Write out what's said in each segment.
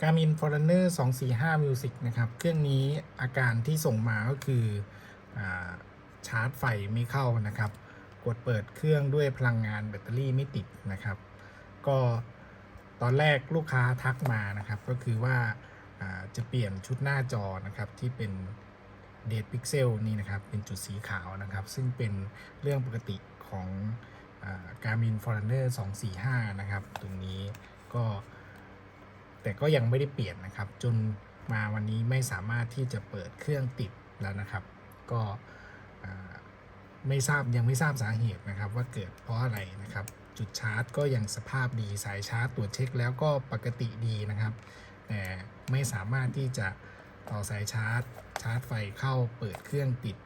Garmin Forerunner 245 Music นะครับ เครื่องนี้อาการที่ส่งมาก็คืออชาร์จไฟไม่เข้านะครับ กดเปิดเครื่องด้วยพลังงานแบตเตอรี่ไม่ติดนะครับ ก็ตอนแรกลูกค้าทักมานะครับ ก็คือว่าาจะเปลี่ยนชุดหน้าจอนะครับที่เป็นเด d พิกเซลนี่นะครับเป็นจุดสีขาวนะครับ ซึ่งเป็นเรื่องปกติของอ่า Garmin Forerunner 245 นะครับ ตรงนี้ก็ แต่ก็ยังไม่ได้เปลี่ยนนะครับ จนมาวันนี้ไม่สามารถที่จะเปิดเครื่องติดแล้วนะครับ ก็ไม่ทราบยังไม่ทราบสาเหตุนะครับ ว่าเกิดเพราะอะไรนะครับ จุดชาร์จก็ยังสภาพดีสายชาร์จตรวจเช็คแล้วก็ปกติดีนะครับ แต่ไม่สามารถที่จะต่อสายชาร์จ ชาร์จไฟเข้าเปิดเครื่องติด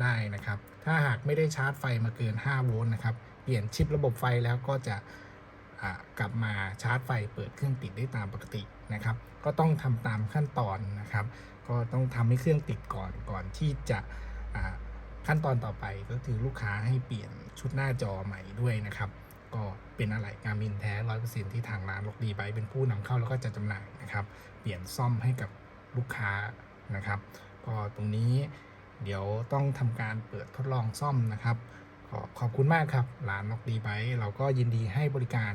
ได้นะครับ ถ้าหากไม่ได้ชาร์จไฟมาเกิน 5 โวลต์นะครับ เปลี่ยนชิประบบไฟแล้วก็จะ กลับมาชาร์จไฟเปิดเครื่องติดได้ตามปกตินะครับ ก็ต้องทำตามขั้นตอนนะครับ ก็ต้องทำให้เครื่องติดก่อนก่อนที่จะขั้นตอนต่อไปก็คือลูกค้าให้เปลี่ยนชุดหน้าจอใหม่ด้วยนะครับ ก็เป็นอะไรการมินแท้ร้อยเปอร์เซ็นที่ทางร้านล็อกดีไบเป็นผู้นำเข้าแล้วก็จะจำหน่ายนะครับ เปลี่ยนซ่อมให้กับลูกค้านะครับ ก็ตรงนี้เดี๋ยวต้องทำการเปิดทดลองซ่อมนะครับ ขอขอบคุณมากครับร้านน็อกดีไบเราก็ยินดีให้บริการ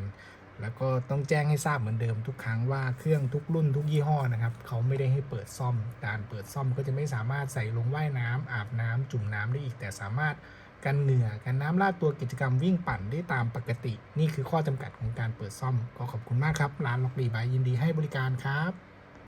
แล้วก็ต้องแจ้งให้ทราบเหมือนเดิมทุกครั้งว่าเครื่องทุกรุ่นทุกยี่ห้อนะครับเขาไม่ได้ให้เปิดซ่อมการเปิดซ่อมก็จะไม่สามารถใส่ลงว่ายน้ำอาบน้ำจุ่มน้ำได้อีก แต่สามารถกันเหงื่อกันน้ำลาดตัวกิจกรรมวิ่งปั่นได้ตามปกติ นี่คือข้อจำกัดของการเปิดซ่อม ก็ขอบคุณมากครับ ร้านล็อกดีไบยินดีให้บริการครับ